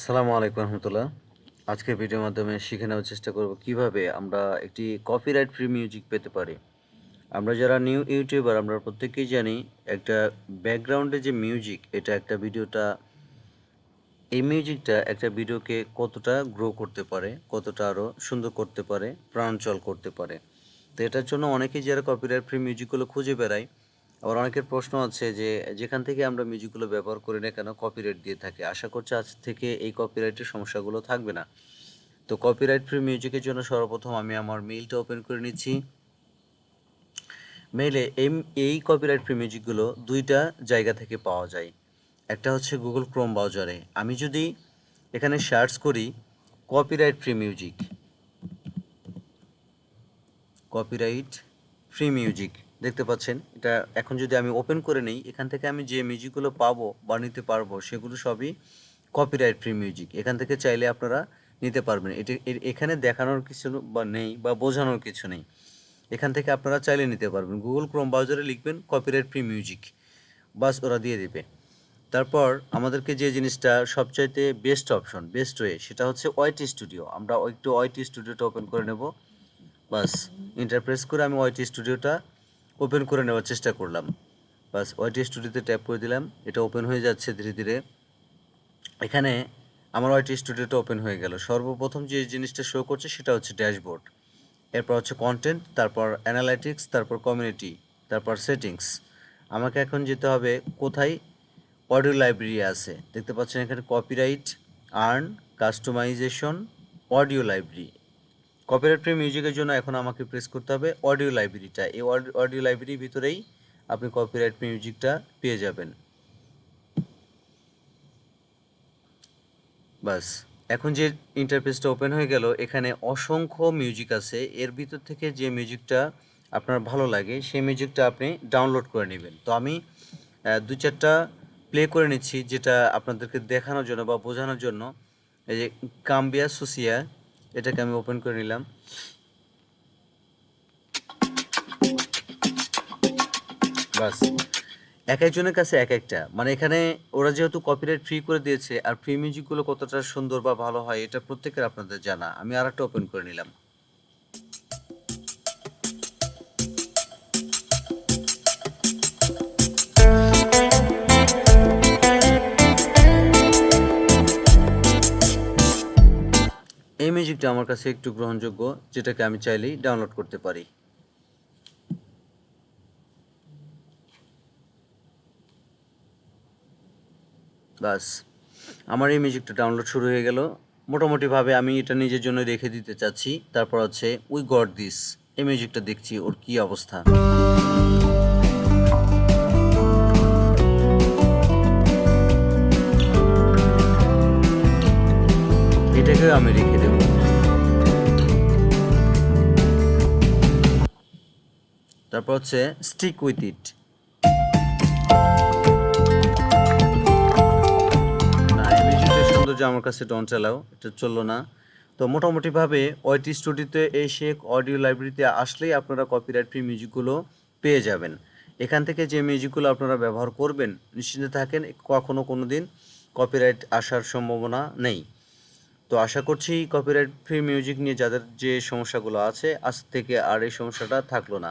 আসসালামু আলাইকুম রহমতুল্লাহ। আজকের ভিডিওর মাধ্যমে শিখে নেওয়ার চেষ্টা করব কীভাবে আমরা একটি কপিরাইট ফ্রি মিউজিক পেতে পারি। আমরা যারা নিউ ইউটিউবার আমরা প্রত্যেকেই জানি একটা ব্যাকগ্রাউন্ডে যে মিউজিক এটা একটা ভিডিওটা, এই মিউজিকটা একটা ভিডিওকে কতটা গ্রো করতে পারে, কতটা আরও সুন্দর করতে পারে, প্রাণচল করতে পারে। তো এটার জন্য অনেকেই যারা কপিরাইট ফ্রি মিউজিকগুলো খুঁজে বেড়ায় আবার অনেকের প্রশ্ন আছে যে, যেখান থেকে আমরা মিউজিকগুলো ব্যবহার করি না কেন কপিরাইট দিয়ে থাকে। আশা করছি আজ থেকে এই কপিরাইটের সমস্যাগুলো থাকবে না। তো কপিরাইট ফ্রি মিউজিকের জন্য সর্বপ্রথম আমি আমার মেইলটা ওপেন করে নিচ্ছি। মেইলে এই এই কপিরাইট ফ্রি মিউজিকগুলো দুইটা জায়গা থেকে পাওয়া যায়। একটা হচ্ছে গুগল ক্রোম ব্রাউজারে আমি যদি এখানে সার্চ করি copyright free music copyright free music দেখতে পাচ্ছেন, এটা এখন যদি আমি ওপেন করে নেই, এখান থেকে আমি যে মিউজিকগুলো পাবো বা নিতে পারব, সেগুলো সবই কপিরাইট ফ্রি মিউজিক এখান থেকে চাইলে আপনারা নিতে পারবেন। এটি এখানে দেখানোর কিছু বা নেই বা বোঝানোর কিছু নেই। এখান থেকে আপনারা চাইলে নিতে পারবেন। গুগল ক্রোম ব্রাউজারে লিখবেন কপিরাইট ফ্রি মিউজিক বাস ওরা দিয়ে দেবে। তারপর আমাদেরকে যে জিনিসটা সবচাইতে বেস্ট অপশন বেস্ট ওয়ে সেটা হচ্ছে ওয়াইটি স্টুডিও আমরা একটু ওয়াইটি স্টুডিওটা ওপেন করে নেব। বাস ইন্টারপ্রেস করে আমি ওয়াইটি স্টুডিওটা ওপেন করে নেওয়ার চেষ্টা করলাম। বাস ওয়াইটি স্টুডিওতে ট্যাপ করে দিলাম। এটা ওপেন হয়ে যাচ্ছে ধীরে ধীরে। এখানে আমার ওয়াইটি স্টুডিওটা ওপেন হয়ে গেল। সর্বপ্রথম যে জিনিসটা শো করছে সেটা হচ্ছে ড্যাশবোর্ড। এরপর হচ্ছে কন্টেন্ট তারপর অ্যানালাইটিক্স তারপর কমিউনিটি তারপর সেটিংস আমাকে এখন যেতে হবে কোথায়? অডিও লাইব্রেরি আছে। দেখতে পাচ্ছেন এখানে copyright earn customisation audio library copyright free মিউজিকের জন্য এখন আমাকে প্রেস করতে হবে অডিও লাইব্রেরিটা এই অডিও লাইব্রেরির ভিতরেই আপনি কপিরাইট মিউজিকটা পেয়ে যাবেন। বাস, এখন যে ইন্টারফেসটা ওপেন হয়ে গেল, এখানে অসংখ্য মিউজিক আছে। এর ভিতর থেকে যে মিউজিকটা আপনার ভালো লাগে, সেই মিউজিকটা আপনি ডাউনলোড করে নেবেন। তো আমি দু চারটা প্লে করে নিচ্ছি, যেটা আপনাদেরকে দেখানোর জন্য বা বোঝানোর জন্য। এই যে কাম্বিয়া সুসিয়া এটাকে আমি ওপেন করে নিলাম। বাস। এক একজনের কাছে এক একটা। মানে এখানে ওরা যেহেতু কপিরাইট ফ্রি করে দিয়েছে, আর ফ্রি মিউজিকগুলো কতটা সুন্দর বা ভালো হয়, এটা প্রত্যেকের আপনাদের জানা। আমি আর একটা ওপেন করে নিলাম। এই আমার কাছে একটু গ্রহণযোগ্য, যেটাকে আমি চাইলেই ডাউনলোড করতে পারি। বাস আমার এই মিউজিকটা ডাউনলোড শুরু হয়ে গেল। মোটামুটিভাবে আমি এটা নিজের জন্য রেখে দিতে চাচ্ছি। তারপর হচ্ছে উই গড দিস এই মিউজিকটা দেখছি, ওর কি অবস্থা। এটাকেও আমি রেখে তারপর হচ্ছে স্টিক উইথ ইট সৌন্দর্য আমার কাছে ডন চালাও এটা চলল না। তো মোটামুটিভাবে ওয়াইটি স্টুডিওতে এসে অডিও লাইব্রেরিতে আসলেই আপনারা কপিরাইট ফ্রি মিউজিকগুলো পেয়ে যাবেন। এখান থেকে যে মিউজিকগুলো আপনারা ব্যবহার করবেন, নিশ্চিন্তে থাকেন, কখনো কোনো দিন কপিরাইট আসার সম্ভাবনা নেই। তো আশা করছি কপিরাইট ফ্রি মিউজিক নিয়ে যাদের যে সমস্যাগুলো আছে, আজ থেকে আর এই সমস্যাটা থাকল না।